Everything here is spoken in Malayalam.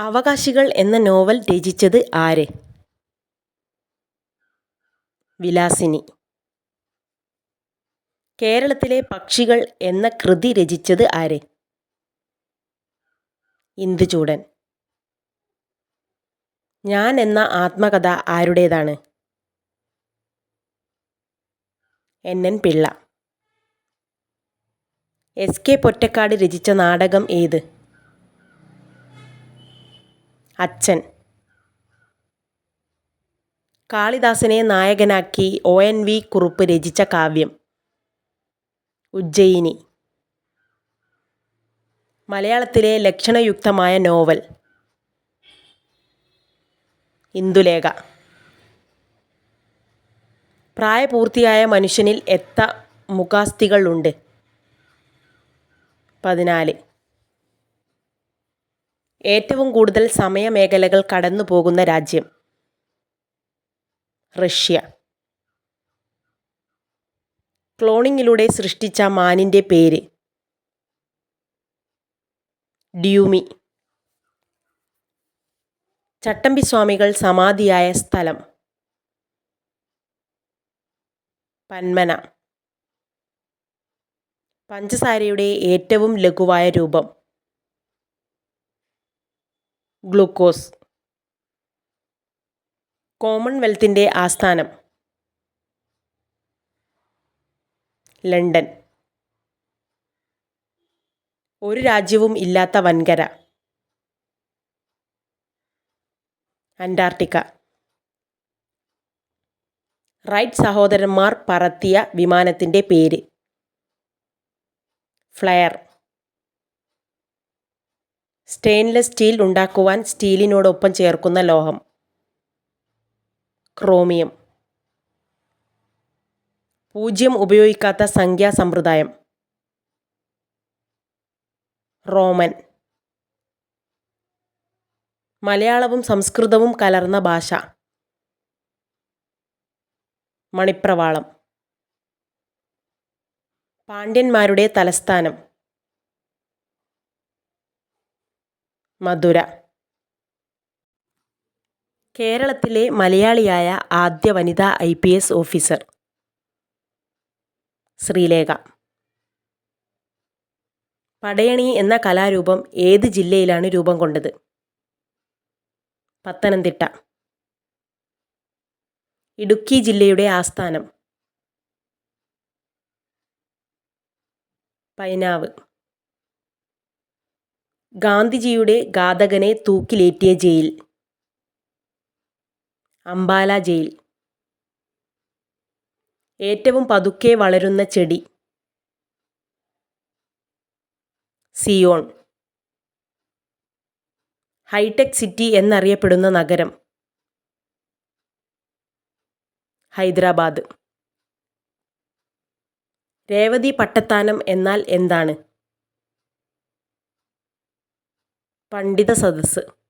അവകാശികൾ എന്ന നോവൽ രചിച്ചത് ആര്? വിലാസിനി. കേരളത്തിലെ പക്ഷികൾ എന്ന കൃതി രചിച്ചത് ആര്? ഇന്ദുചൂടൻ. ഞാൻ എന്ന ആത്മകഥ ആരുടേതാണ്? N. N. Pillai. S. K. Pottekkatt രചിച്ച നാടകം ഏത്? അച്ഛൻ. കാളിദാസനെ നായകനാക്കി ഒ എൻ വി കുറുപ്പ് രചിച്ച കാവ്യം. ഉജ്ജയിനി. മലയാളത്തിലെ ലക്ഷണയുക്തമായ നോവൽ. ഇന്ദുലേഖ. പ്രായപൂർത്തിയായ മനുഷ്യനിൽ എത്ത മുഖാസ്ഥികളുണ്ട് പതിനാല്. ഏറ്റവും കൂടുതൽ സമയമേഖലകൾ കടന്നു പോകുന്ന രാജ്യം റഷ്യ. ക്ലോണിങ്ങിലൂടെ സൃഷ്ടിച്ച മാനിന്റെ പേര് ഡ്യൂമി. ചട്ടമ്പി സ്വാമികൾ സമാധിയായ സ്ഥലം പന്മന. പഞ്ചസാരയുടെ ഏറ്റവും ലഘുവായ രൂപം ഗ്ലൂക്കോസ്. കോമൺവെൽത്തിന്റെ ആസ്ഥാനം ലണ്ടൻ. ഒരു രാജ്യവും ഇല്ലാത്ത വൻകര. അന്റാർട്ടിക്ക. റൈറ്റ് സഹോദരന്മാർ പറത്തിയ വിമാനത്തിന്റെ പേര്. ഫ്ലയർ. സ്റ്റെയിൻലെസ് സ്റ്റീൽ ഉണ്ടാക്കുവാൻ സ്റ്റീലിനോടൊപ്പം ചേർക്കുന്ന ലോഹം. ക്രോമിയം. പൂജ്യം ഉപയോഗിക്കാത്ത സംഖ്യാ സമ്പ്രദായം. റോമൻ. മലയാളവും സംസ്കൃതവും കലർന്ന ഭാഷ. മണിപ്രവാളം. പാണ്ഡ്യന്മാരുടെ തലസ്ഥാനം. മധുര. കേരളത്തിലെ മലയാളിയായ ആദ്യ വനിതാ I P S officer. Sreelekha. Padayani എന്ന കലാരൂപം ഏത് ജില്ലയിലാണ് രൂപം കൊണ്ടത്? പത്തനംതിട്ട. ഇടുക്കി ജില്ലയുടെ ആസ്ഥാനം. പൈനാവ്. ഗാന്ധിജിയുടെ ഘാതകനെ തൂക്കിലേറ്റിയ ജയിൽ. അംബാല ജയിൽ. ഏറ്റവും പതുക്കെ വളരുന്ന ചെടി. സിയോൺ. ഹൈടെക് സിറ്റി എന്നറിയപ്പെടുന്ന നഗരം. ഹൈദരാബാദ്. രേവതി പട്ടത്താനം എന്നാൽ എന്താണ്? പണ്ഡിത സദസ്സ്.